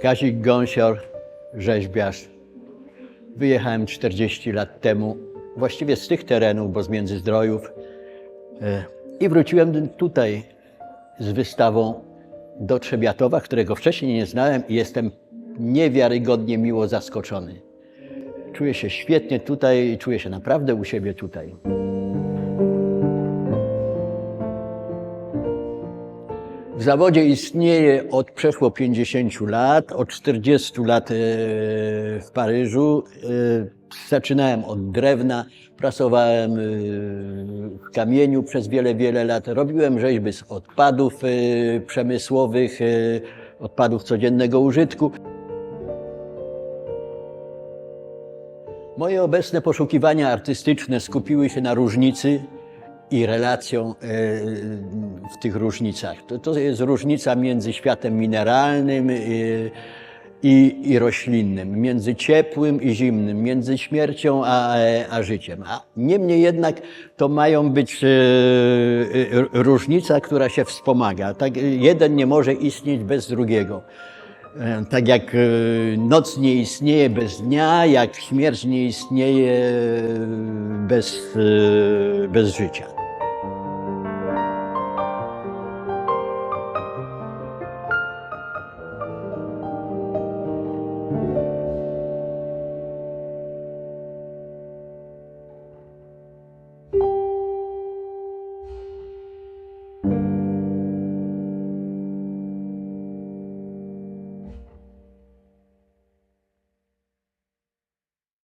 Kazik Gąsior, rzeźbiarz. Wyjechałem 40 lat temu, właściwie z tych terenów, bo z Międzyzdrojów. E, I wróciłem tutaj z wystawą do Trzebiatowa, którego wcześniej nie znałem i jestem niewiarygodnie miło zaskoczony. Czuję się świetnie tutaj, czuję się naprawdę u siebie tutaj. W zawodzie istnieje od przeszło 50 lat, od 40 lat e, w Paryżu. E, Zaczynałem od drewna, pracowałem e, w kamieniu przez wiele, wiele lat. Robiłem rzeźby z odpadów przemysłowych, odpadów codziennego użytku. Moje obecne poszukiwania artystyczne skupiły się na różnicy i relacją e, w tych różnicach. To, to jest różnica między światem mineralnym e, i, i roślinnym, między ciepłym i zimnym, między śmiercią a, a życiem. A niemniej jednak to mają być e, różnica, która się wspomaga. Tak, jeden nie może istnieć bez drugiego. Tak jak noc nie istnieje bez dnia, jak śmierć nie istnieje bez, bez życia.